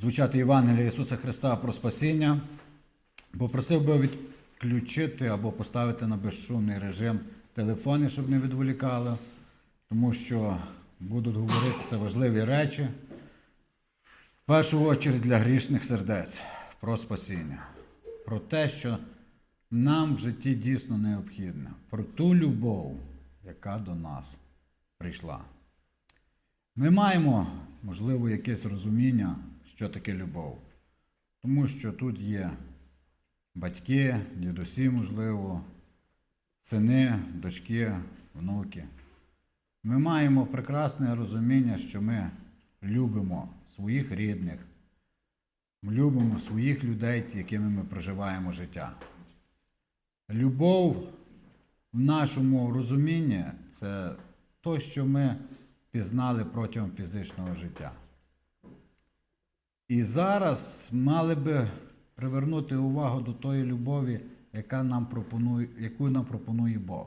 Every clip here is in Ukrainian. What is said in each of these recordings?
звучати Євангелія Ісуса Христа про спасіння. Попросив би відключити або поставити на безшумний режим телефони, щоб не відволікали, тому що будуть говоритися важливі речі. В першу чергу для грішних сердець про спасіння, про те, що нам в житті дійсно необхідно, про ту любов, яка до нас прийшла. Ми маємо, можливо, якесь розуміння, що таке любов. Тому що тут є батьки, дідусі, можливо, сини, дочки, внуки. Ми маємо прекрасне розуміння, що ми любимо своїх рідних, ми любимо своїх людей, якими ми проживаємо життя. Любов в нашому розумінні це то, що ми пізнали протягом фізичного життя. І зараз мали би привернути увагу до тої любові, яка нам пропонує, яку нам пропонує Бог.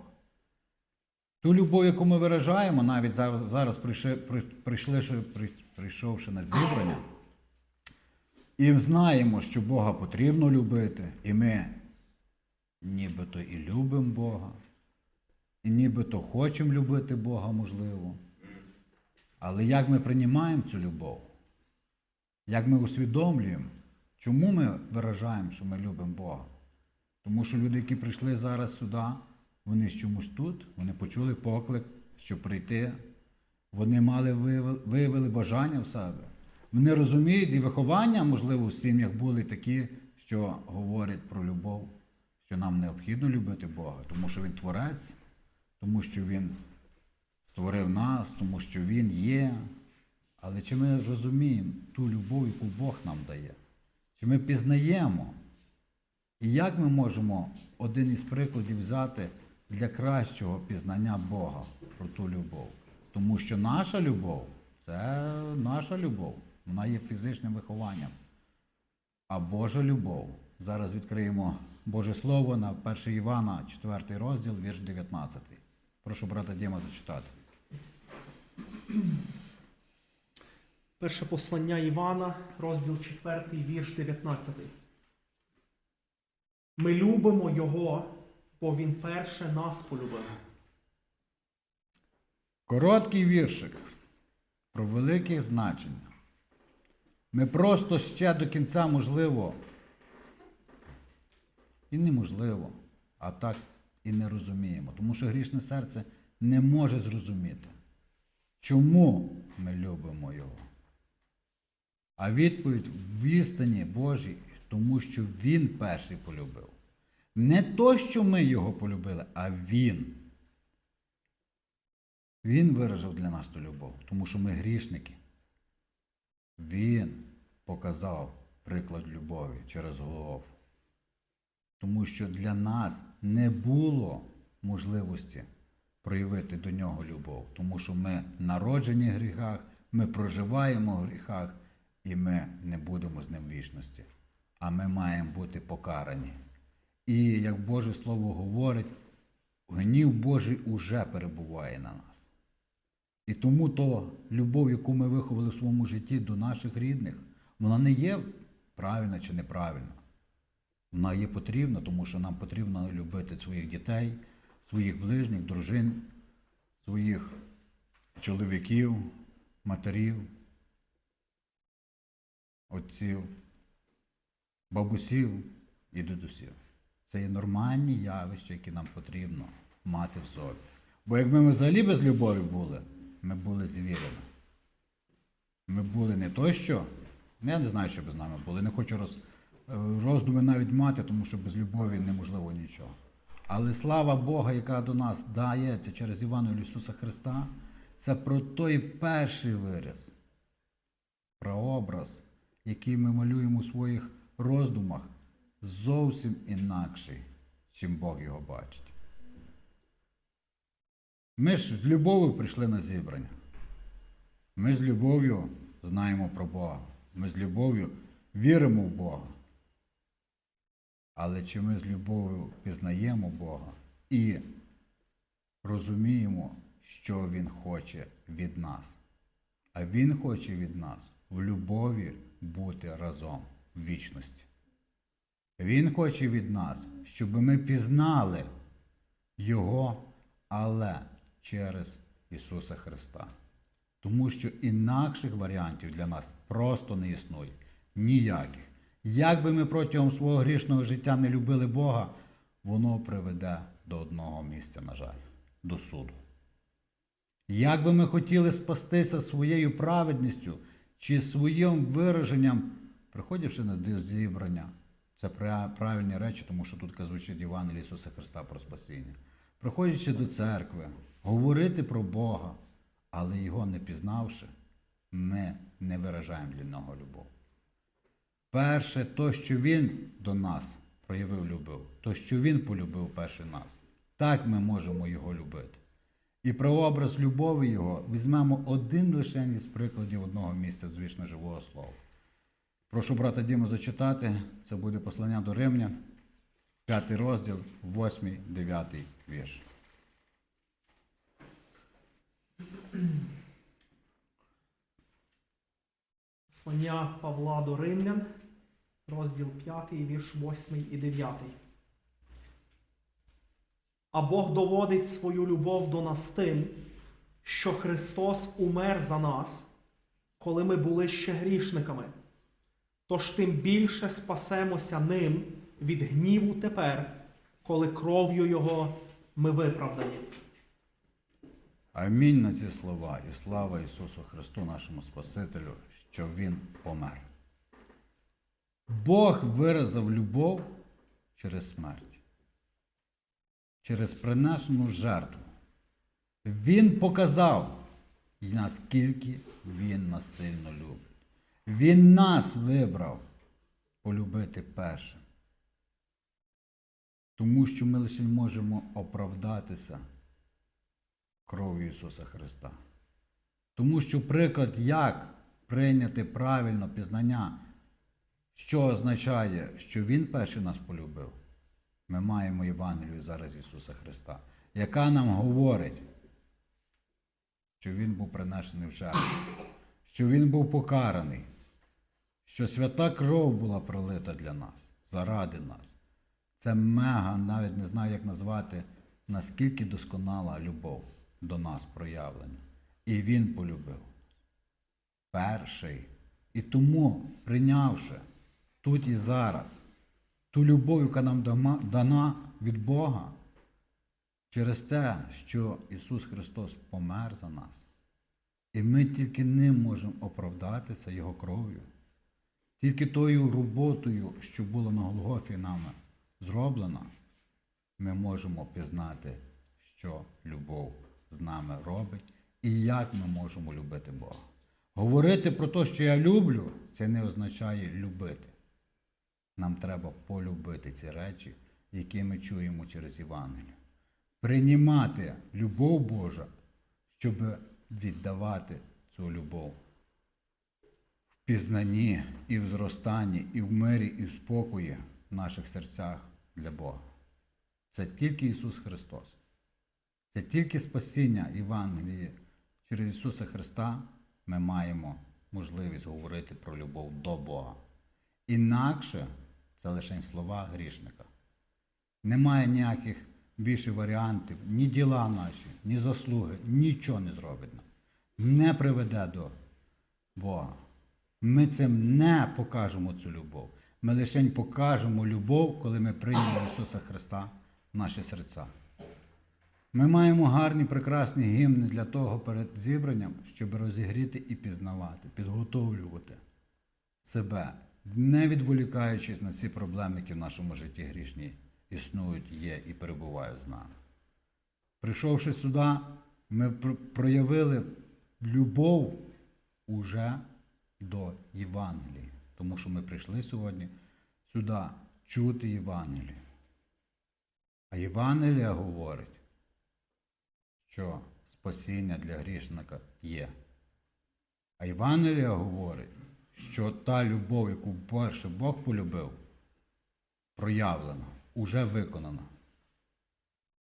Ту любов, яку ми виражаємо, навіть зараз, зараз прийшли, прийшли, прийшовши на зібрання, і знаємо, що Бога потрібно любити, і ми нібито і любимо Бога, і нібито хочемо любити Бога, можливо. Але як ми приймаємо цю любов? Як ми усвідомлюємо, чому ми виражаємо, що ми любимо Бога? Тому що люди, які прийшли зараз сюди, вони ж чомусь тут, вони почули поклик, щоб прийти. Вони мали виявили, виявили бажання в себе. Вони розуміють, і виховання, можливо, в сім'ях були такі, що говорять про любов, що нам необхідно любити Бога, тому що Він творець, тому що Він створив нас, тому що Він є. Але чи ми розуміємо ту любов, яку Бог нам дає? Чи ми пізнаємо? І як ми можемо один із прикладів взяти для кращого пізнання Бога про ту любов? Тому що наша любов це наша любов, вона є фізичним вихованням. А Божа любов. Зараз відкриємо Боже Слово на 1 Івана, 4 розділ, вірш 19. Прошу брата Діма зачитати. Перше послання Івана, розділ 4, вірш 19. Ми любимо Його, бо Він перше нас полюбив. Короткий віршик про велике значення. Ми просто ще до кінця можливо і неможливо, а так і не розуміємо. Тому що грішне серце не може зрозуміти, чому ми любимо його. А відповідь в істині Божій, тому що Він перший полюбив. Не то, що ми його полюбили, а Він. Він виражав для нас ту любов, тому що ми грішники. Він показав приклад любові через Голгофу. Тому що для нас не було можливості проявити до нього любов, тому що ми народжені в гріхах, ми проживаємо в гріхах, і ми не будемо з ним в вічності. А ми маємо бути покарані. І як Боже Слово говорить, гнів Божий уже перебуває на нас. І тому то любов, яку ми виховали в своєму житті до наших рідних, вона не є правильна чи неправильна. Вона є потрібна, тому що нам потрібно любити своїх дітей, своїх ближніх, дружин, своїх чоловіків, матерів, отців, бабусів і дідусів. Це є нормальні явища, які нам потрібно мати в собі. Бо якби ми взагалі без любові були, ми були звірями. Ми були не то що. ну, Я не знаю, що би з нами було. Не хочу роз, е, роздуми навіть мати, тому що без любові неможливо нічого. Але слава Бога, яка до нас дається через Івангелію Ісуса Христа, це про той перший вираз, прообраз, який ми малюємо у своїх роздумах, зовсім інакший, чим Бог його бачить. Ми ж з любов'ю прийшли на зібрання. Ми з любов'ю знаємо про Бога. Ми з любов'ю віримо в Бога. Але чи ми з любов'ю пізнаємо Бога і розуміємо, що Він хоче від нас? А Він хоче від нас в любові бути разом в вічності. Він хоче від нас, щоб ми пізнали Його, але через Ісуса Христа. Тому що інакших варіантів для нас просто не існує. Ніяких. Як би ми протягом свого грішного життя не любили Бога, воно приведе до одного місця, на жаль, до суду. Як би ми хотіли спастися своєю праведністю чи своїм вираженням, приходячи на зібрання, це правильні речі, тому що тут звучить Євангеліє Ісуса Христа про спасіння. Приходячи до церкви, говорити про Бога, але Його не пізнавши, ми не виражаємо для нього любов. Перше, то, що Він до нас проявив любов, то, що Він полюбив перше нас, так ми можемо Його любити. І прообраз любові Його візьмемо один лише із прикладів одного місця з вічно живого слова. Прошу брата Діму зачитати, це буде послання до Римлян, п'ятий розділ, восьмий, дев'ятий вірш. Послання Павла до Римлян, розділ 5, вірш 8 і 9. А Бог доводить свою любов до нас тим, що Христос умер за нас, коли ми були ще грішниками. Тож тим більше спасемося ним від гніву тепер, коли кров'ю Його ми виправдані. Амінь на ці слова і слава Ісусу Христу, нашому Спасителю, що Він помер. Бог виразив любов через смерть, через принесену жертву. Він показав, наскільки Він нас сильно любить. Він нас вибрав полюбити першим. Тому що ми лише можемо оправдатися кров'ю Ісуса Христа. Тому що приклад, як прийняти правильно пізнання, що означає, що Він перший нас полюбив, ми маємо Євангелію зараз Ісуса Христа, яка нам говорить, що Він був принесений в жертву, що Він був покараний, що свята кров була пролита для нас, заради нас. Це мега, навіть не знаю, як назвати, наскільки досконала любов до нас проявлена. І Він полюбив. Перший. І тому, прийнявши тут і зараз ту любов, яка нам дана від Бога, через те, що Ісус Христос помер за нас, і ми тільки ним можемо оправдатися Його кров'ю, тільки тою роботою, що була на Голгофі нами зроблена, ми можемо пізнати, що любов з нами робить і як ми можемо любити Бога. Говорити про те, що я люблю, це не означає любити. Нам треба полюбити ці речі, які ми чуємо через Євангелію. Приймати любов Божа, щоб віддавати цю любов в пізнанні і в зростанні, і в мирі, і в спокої в наших серцях для Бога. Це тільки Ісус Христос. Це тільки спасіння Євангелії через Ісуса Христа ми маємо можливість говорити про любов до Бога. Інакше це лише слова грішника. Немає ніяких більше варіантів, ні діла наші, ні заслуги, нічого не зробить нам. Не приведе до Бога. Ми цим не покажемо цю любов. Ми лише покажемо любов, коли ми приймемо Ісуса Христа в наші серця. Ми маємо гарні, прекрасні гімни для того перед зібранням, щоб розігріти і пізнавати, підготовлювати себе, не відволікаючись на ці проблеми, які в нашому житті грішні існують, є і перебувають з нами. Прийшовши сюди, ми проявили любов уже до Євангелії, тому що ми прийшли сьогодні сюди чути Євангелію. А Євангелія говорить, що спасіння для грішника є. А Євангелія говорить, що та любов, яку перше Бог полюбив, проявлена, уже виконана.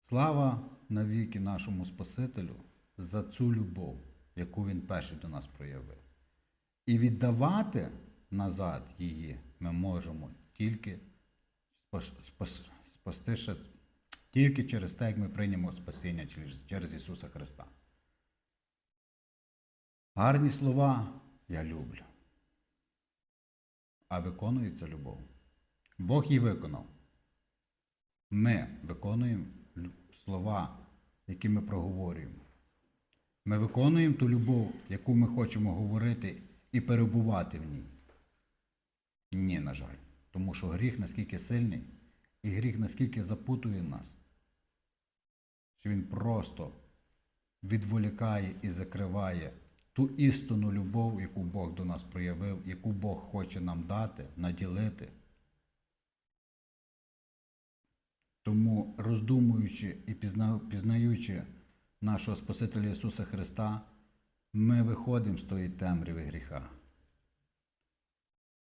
Слава навіки нашому Спасителю за цю любов, яку Він перший до нас проявив. І віддавати назад її ми можемо тільки спас- спас- спастися тільки через те, як ми приймемо спасіння через Ісуса Христа. Гарні слова я люблю. А виконується любов. Бог її виконав. Ми виконуємо слова, які ми проговорюємо. Ми виконуємо ту любов, яку ми хочемо говорити і перебувати в ній. Ні, на жаль. Тому що гріх наскільки сильний, і гріх наскільки запутує нас, що він просто відволікає і закриває ту істинну любов, яку Бог до нас проявив, яку Бог хоче нам дати, наділити. Тому, роздумуючи і пізнаючи нашого Спасителя Ісуса Христа, ми виходимо з тої темряви гріха.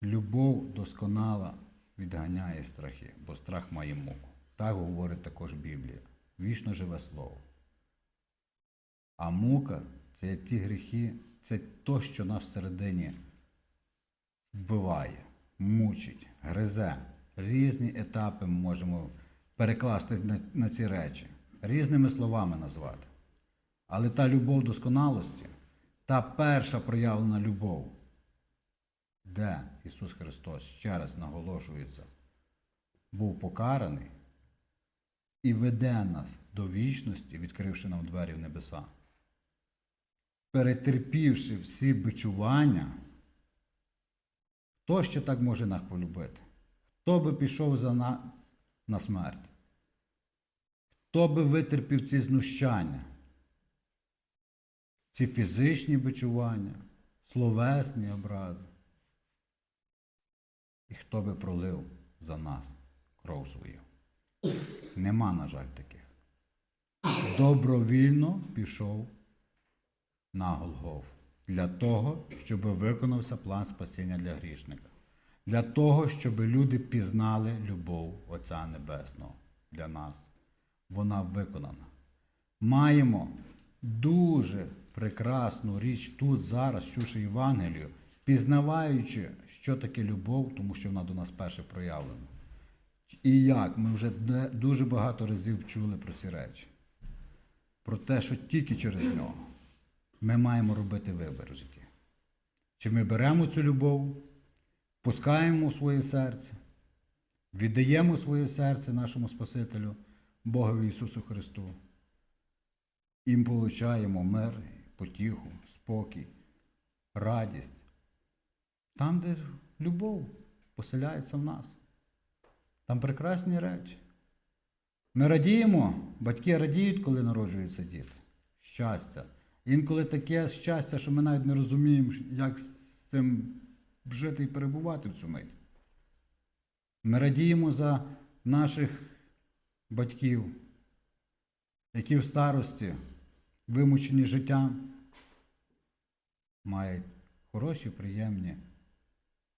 Любов досконала відганяє страхи, бо страх має муку. Так говорить також Біблія. Вічно живе слово. А мука це ті гріхи, це то, що нас всередині вбиває, мучить, гризе. Різні етапи ми можемо перекласти на, на ці речі, різними словами назвати. Але та любов досконалості, та перша проявлена любов, де Ісус Христос ще раз наголошується, був покараний і веде нас до вічності, відкривши нам двері в небеса. Перетерпівши всі бичування, хто ще так може нас полюбити? Хто би пішов за нас на смерть? Хто би витерпів ці знущання? Ці фізичні бичування, словесні образи? І хто би пролив за нас кров свою? Нема, на жаль, таких. Добровільно пішов на Голгоф для того, щоб виконався план спасіння для грішника. Для того, щоб люди пізнали любов Отця Небесного для нас. Вона виконана. Маємо дуже прекрасну річ тут, зараз, чувши Євангелію, пізнаваючи, що таке любов, тому що вона до нас перше проявлена. І як ми вже дуже багато разів чули про ці речі. Про те, що тільки через нього ми маємо робити вибір в житті. Чи ми беремо цю любов, пускаємо в своє серце, віддаємо своє серце нашому Спасителю, Богові Ісусу Христу, і получаємо мир, потіху, спокій, радість. Там, де любов поселяється в нас. Там прекрасні речі. Ми радіємо, батьки радіють, коли народжуються діти. Щастя. Інколи таке щастя, що ми навіть не розуміємо, як з цим жити і перебувати в цю мить. Ми радіємо за наших батьків, які в старості, вимучені життям, мають хороші, приємні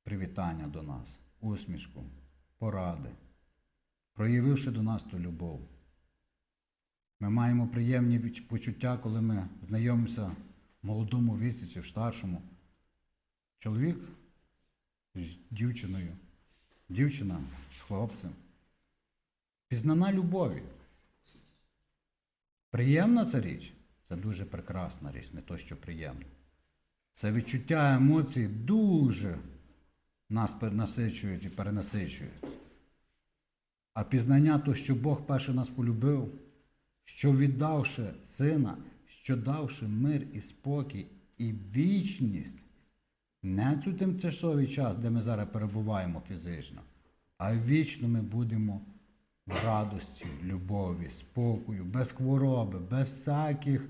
привітання до нас, усмішку, поради, проявивши до нас ту любов. Ми маємо приємні почуття, коли ми знайомимося молодому віці старшому. Чоловік з дівчиною, дівчина з хлопцем. Пізнана любові. Приємна ця річ? Це дуже прекрасна річ, не то, що приємна. Це відчуття емоцій дуже нас перенасичують і перенасичують. А пізнання то, що Бог перше нас полюбив, що віддавши сина, що давши мир і спокій і вічність, не цю тимчасовий час, де ми зараз перебуваємо фізично, а вічно ми будемо в радості, любові, спокою, без хвороби, без всяких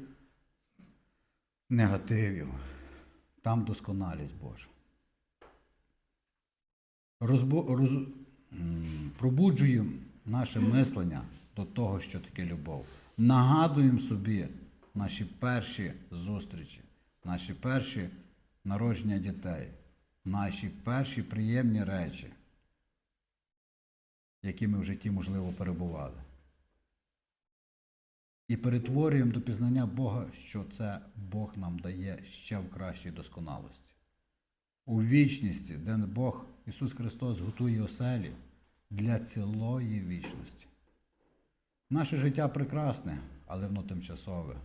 негативів. Там досконалість Божа. Розбо, роз, пробуджуємо наше мислення до того, що таке любов. Нагадуємо собі наші перші зустрічі, наші перші народження дітей, наші перші приємні речі, які ми в житті, можливо, перебували. І перетворюємо до пізнання Бога, що це Бог нам дає ще в кращій досконалості. у вічності, де Бог Ісус Христос готує оселі для цілої вічності. Наше життя прекрасне, але воно тимчасове.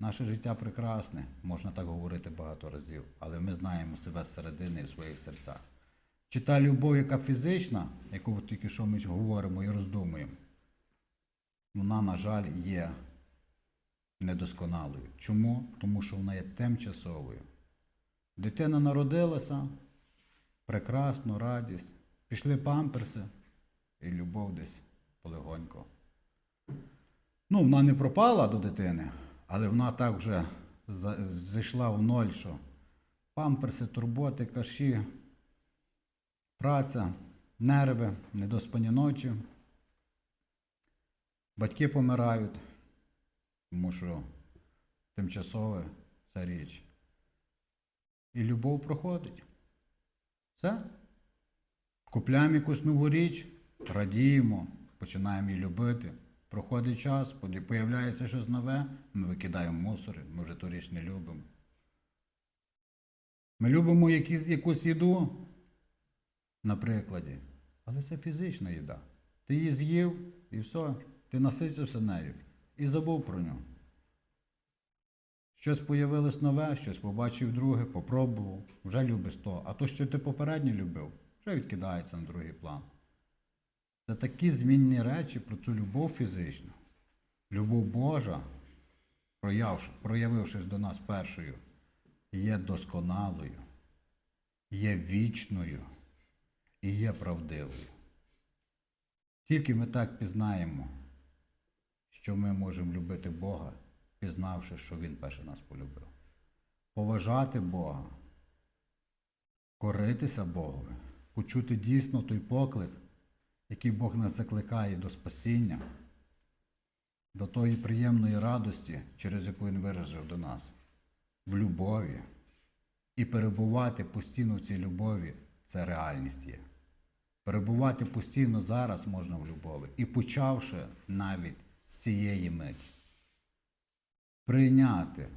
Наше життя прекрасне, можна так говорити багато разів, але ми знаємо себе зсередини і в своїх серцях. Чи та любов, яка фізична, яку тільки що ми говоримо і роздумуємо, вона, на жаль, є недосконалою. Чому? Тому що вона є тимчасовою. Дитина народилася, прекрасно, радість, пішли памперси, і любов десь полегонько. Ну, вона не пропала до дитини, але вона так вже за- зайшла в ноль, що памперси, турботи, каші, праця, нерви, недоспані ночі. Батьки помирають, тому що тимчасове це річ. І любов проходить. Все. Купляємо якусь нову річ, радіємо, починаємо її любити. Проходить час, появляється щось нове, ми викидаємо мусори, ми вже ту річ не любимо. Ми любимо якусь їду, на прикладі, але це фізична їда. Ти її з'їв і все, ти наситився нею і забув про нього. Щось появилось нове, щось побачив друге, попробував, вже любиш то. А то, що ти попередньо любив, вже відкидається на другий план. Це такі змінні речі про цю любов фізичну. Любов Божа, проявившись до нас першою, є досконалою, є вічною і є правдивою. Тільки ми так пізнаємо, що ми можемо любити Бога, пізнавши, що Він перше нас полюбив. Поважати Бога, коритися Богові, почути дійсно той поклик, який Бог нас закликає до спасіння, до тої приємної радості, через яку Він виразив до нас, в любові. І перебувати постійно в цій любові це реальність є. Перебувати постійно зараз можна в любові. І почавши навіть з цієї миті, прийняти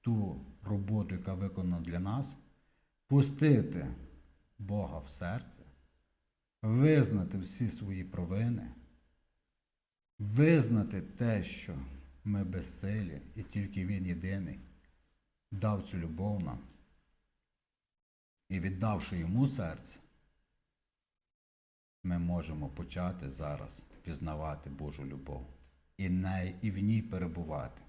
ту роботу, яка виконана для нас, пустити Бога в серце, визнати всі свої провини, визнати те, що ми безсилі, і тільки Він єдиний дав цю любов нам. І віддавши йому серце, ми можемо почати зараз пізнавати Божу любов і, неї, і в ній перебувати.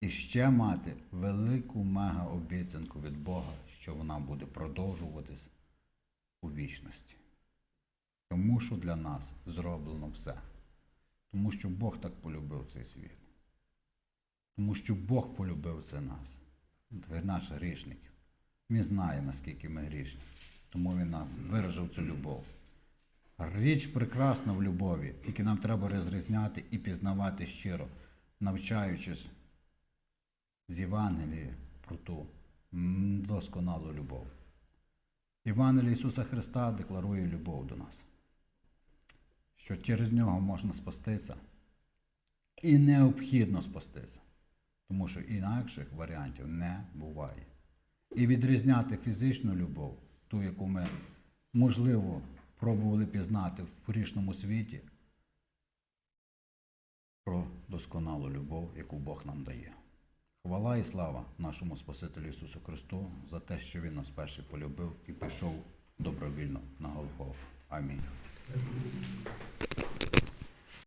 І ще мати велику мега обіцянку від Бога, що вона буде продовжуватись у вічності. Тому що для нас зроблено все. Тому що Бог так полюбив цей світ. Тому що Бог полюбив це нас, наш грішників. Він знає, наскільки ми грішні. Тому він нам виражив цю любов. Річ прекрасна в любові, тільки нам треба розрізняти і пізнавати щиро, навчаючись з Євангелії про ту досконалу любов. Євангеліє Ісуса Христа декларує любов до нас, що через нього можна спастися і необхідно спастися, тому що інакших варіантів не буває. І відрізняти фізичну любов, ту, яку ми, можливо, пробували пізнати в порічному світі, про досконалу любов, яку Бог нам дає. Хвала і слава нашому Спасителю Ісусу Христу за те, що Він нас перший полюбив і пішов добровільно на Голгоф. Амінь.